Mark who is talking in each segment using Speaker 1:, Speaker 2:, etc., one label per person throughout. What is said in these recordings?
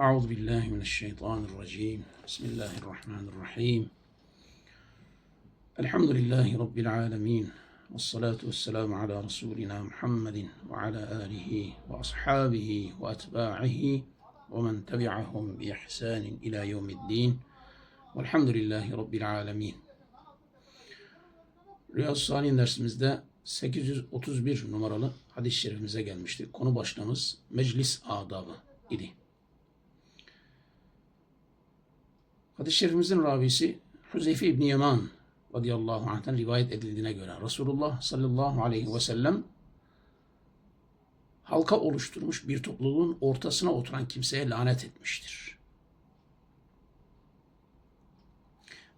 Speaker 1: أعوذ بالله من الشيطان الرجيم بسم الله الرحمن الرحيم الحمد لله رب العالمين والصلاة والسلام على رسولنا محمد وعلى آله وأصحابه وأتباعه ومن تبعهم بإحسان إلى يوم الدين والحمد لله رب العالمين Riyaz Salihin dersimizde 831 numaralı hadis-i şerifimize gelmiştik. Konu başlığımız meclis adabı idi. Hadis-i şerifimizin ravisi Huzeyfe İbni Yaman radıyallahu anh'tan rivayet edildiğine göre Resulullah sallallahu aleyhi ve sellem halka oluşturmuş bir topluluğun ortasına oturan kimseye lanet etmiştir.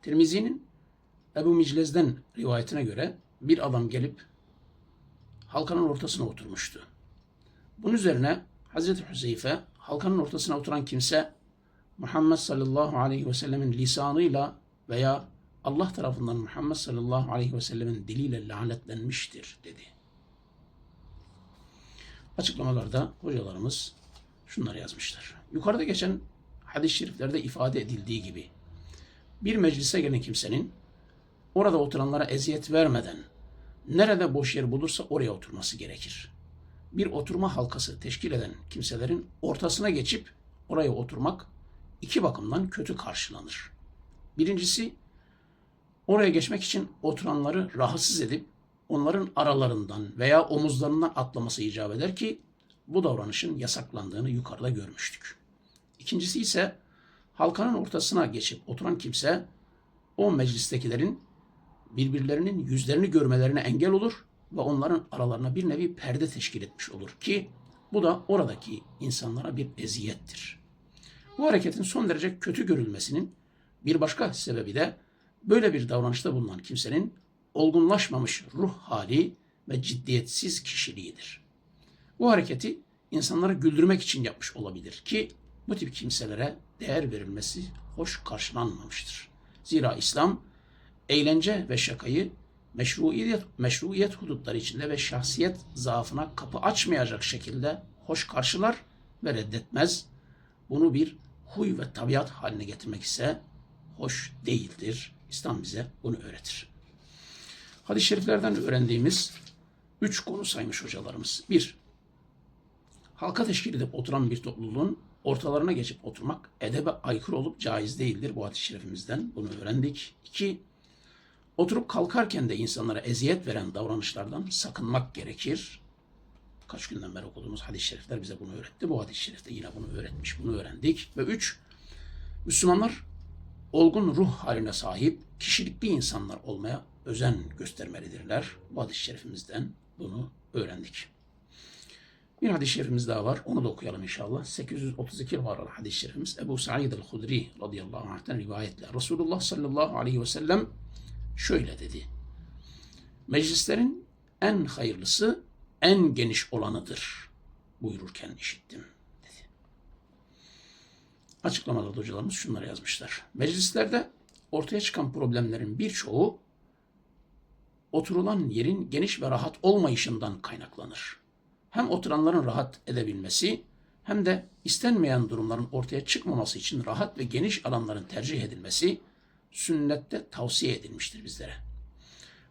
Speaker 1: Tirmizi'nin Ebu Miclez'den rivayetine göre bir adam gelip halkanın ortasına oturmuştu. Bunun üzerine Hazreti Hüzeyfe halkanın ortasına oturan kimse Muhammed sallallahu aleyhi ve sellemin lisanıyla veya Allah tarafından Muhammed sallallahu aleyhi ve sellemin diliyle lanetlenmiştir dedi. Açıklamalarda hocalarımız şunları yazmışlar. Yukarıda geçen hadis-i şeriflerde ifade edildiği gibi bir meclise gelen kimsenin orada oturanlara eziyet vermeden nerede boş yer bulursa oraya oturması gerekir. Bir oturma halkası teşkil eden kimselerin ortasına geçip oraya oturmak iki bakımdan kötü karşılanır. Birincisi oraya geçmek için oturanları rahatsız edip onların aralarından veya omuzlarından atlaması icap eder ki bu davranışın yasaklandığını yukarıda görmüştük. İkincisi ise halkanın ortasına geçip oturan kimse o meclistekilerin birbirlerinin yüzlerini görmelerine engel olur ve onların aralarına bir nevi perde teşkil etmiş olur ki bu da oradaki insanlara bir eziyettir. Bu hareketin son derece kötü görülmesinin bir başka sebebi de böyle bir davranışta bulunan kimsenin olgunlaşmamış ruh hali ve ciddiyetsiz kişiliğidir. Bu hareketi insanları güldürmek için yapmış olabilir ki bu tip kimselere değer verilmesi hoş karşılanmamıştır. Zira İslam eğlence ve şakayı meşruiyet, meşruiyet hudutları içinde ve şahsiyet zaafına kapı açmayacak şekilde hoş karşılar ve reddetmez. Bunu bir huy ve tabiat haline getirmek ise hoş değildir. İslam bize bunu öğretir. Hadis-i şeriflerden öğrendiğimiz üç konu saymış hocalarımız. Bir, halka teşkil edip oturan bir topluluğun ortalarına geçip oturmak edebe aykırı olup caiz değildir. Bu hadis-i şerifimizden bunu öğrendik. İki, oturup kalkarken de insanlara eziyet veren davranışlardan sakınmak gerekir. Kaç günden beri okuduğumuz hadis-i şerifler bize bunu öğretti. Bu hadis-i şerifte yine bunu öğretmiş, bunu öğrendik. Ve üç, Müslümanlar olgun ruh haline sahip, kişilikli insanlar olmaya özen göstermelidirler. Bu hadis-i şerifimizden bunu öğrendik. Bir hadis-i şerifimiz daha var. Onu da okuyalım inşallah. 832 var hadis-i şerifimiz. Ebu Sa'id el-Hudri radıyallahu anh'ten rivayetle. Resulullah sallallahu aleyhi ve sellem şöyle dedi. Meclislerin en hayırlısı en geniş olanıdır buyururken işittim dedi. Açıklamalarda hocalarımız şunları yazmışlar. Meclislerde ortaya çıkan problemlerin birçoğu oturulan yerin geniş ve rahat olmayışından kaynaklanır. Hem oturanların rahat edebilmesi hem de istenmeyen durumların ortaya çıkmaması için rahat ve geniş alanların tercih edilmesi sünnette tavsiye edilmiştir bizlere.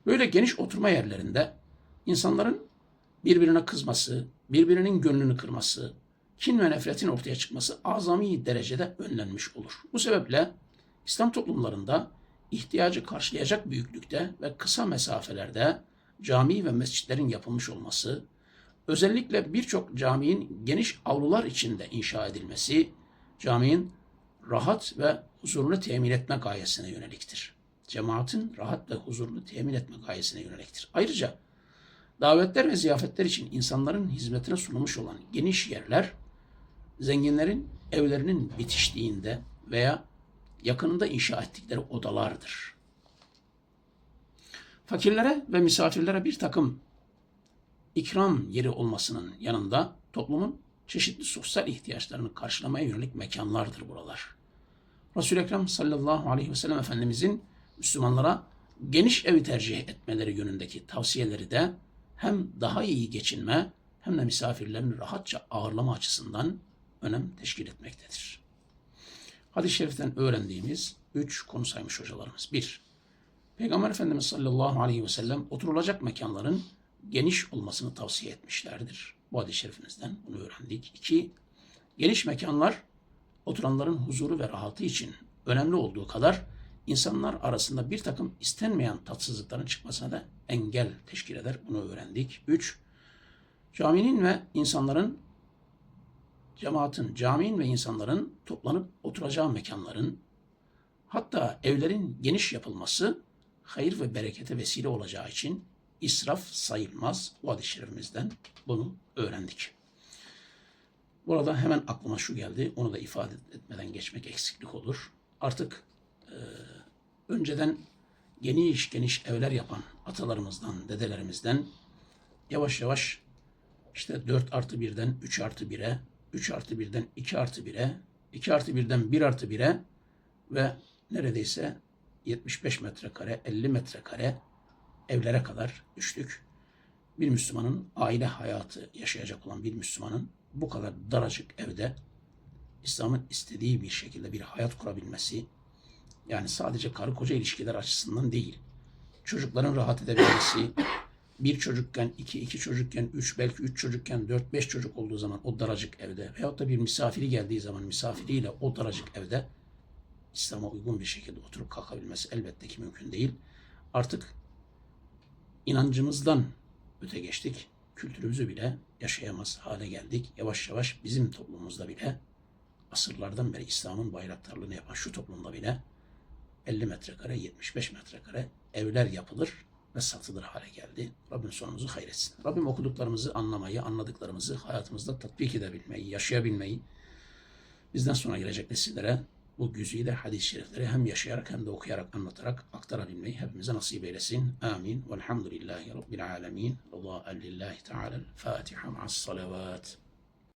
Speaker 1: Böyle geniş oturma yerlerinde insanların birbirine kızması, birbirinin gönlünü kırması, kin ve nefretin ortaya çıkması azami derecede önlenmiş olur. Bu sebeple İslam toplumlarında ihtiyacı karşılayacak büyüklükte ve kısa mesafelerde cami ve mescitlerin yapılmış olması, özellikle birçok caminin geniş avlular içinde inşa edilmesi, caminin rahat ve huzurunu temin etme gayesine yöneliktir. Cemaatin rahat ve huzurunu temin etme gayesine yöneliktir. Ayrıca davetler ve ziyafetler için insanların hizmetine sunulmuş olan geniş yerler, zenginlerin evlerinin bitiştiğinde veya yakınında inşa ettikleri odalardır. Fakirlere ve misafirlere bir takım ikram yeri olmasının yanında toplumun çeşitli sosyal ihtiyaçlarını karşılamaya yönelik mekanlardır buralar. Resul-i Ekrem sallallahu aleyhi ve sellem Efendimizin Müslümanlara geniş evi tercih etmeleri yönündeki tavsiyeleri de hem daha iyi geçinme hem de misafirlerini rahatça ağırlama açısından önem teşkil etmektedir. Hadis-i şeriften öğrendiğimiz üç konu saymış hocalarımız. Bir, Peygamber Efendimiz sallallahu aleyhi ve sellem oturulacak mekanların geniş olmasını tavsiye etmişlerdir. Bu hadis-i şerifimizden bunu öğrendik. İki, geniş mekanlar oturanların huzuru ve rahatı için önemli olduğu kadar insanlar arasında bir takım istenmeyen tatsızlıkların çıkmasına da engel teşkil eder. Bunu öğrendik. Üç, caminin ve insanların cemaatin, caminin ve insanların toplanıp oturacağı mekanların hatta evlerin geniş yapılması hayır ve berekete vesile olacağı için israf sayılmaz. Bu hadis-i şerifimizden bunu öğrendik. Burada hemen aklıma şu geldi. Onu da ifade etmeden geçmek eksiklik olur. Artık e, önceden geniş geniş evler yapan atalarımızdan, dedelerimizden yavaş yavaş işte 4 artı 1'den 3 artı 1'e, 3 artı 1'den 2 artı 1'e, 2 artı 1'den 1 artı 1'e ve neredeyse 75 metrekare, 50 metrekare evlere kadar düştük. Bir Müslümanın aile hayatı yaşayacak olan bir Müslümanın bu kadar daracık evde İslam'ın istediği bir şekilde bir hayat kurabilmesi yani sadece karı koca ilişkiler açısından değil çocukların rahat edebilmesi bir çocukken, iki, iki çocukken, üç, belki üç çocukken, dört, beş çocuk olduğu zaman o daracık evde veyahut da bir misafiri geldiği zaman misafiriyle o daracık evde İslam'a uygun bir şekilde oturup kalkabilmesi elbette ki mümkün değil. Artık inancımızdan öte geçtik. Kültürümüzü bile yaşayamaz hale geldik. Yavaş yavaş bizim toplumumuzda bile asırlardan beri İslam'ın bayraktarlığını yapan şu toplumda bile 50 metrekare, 75 metrekare evler yapılır ve satılır hale geldi. Rabbim sonumuzu hayretsin. Rabbim okuduklarımızı anlamayı, anladıklarımızı hayatımızda tatbik edebilmeyi, yaşayabilmeyi, bizden sonra gelecek nesillere bu güzide hadis-i şerifleri hem yaşayarak hem de okuyarak, anlatarak aktarabilmeyi hepimize nasip eylesin. Amin. Velhamdülillahi Rabbil alemin. Rıza lillahi teala. Fatiha ma'as salavat.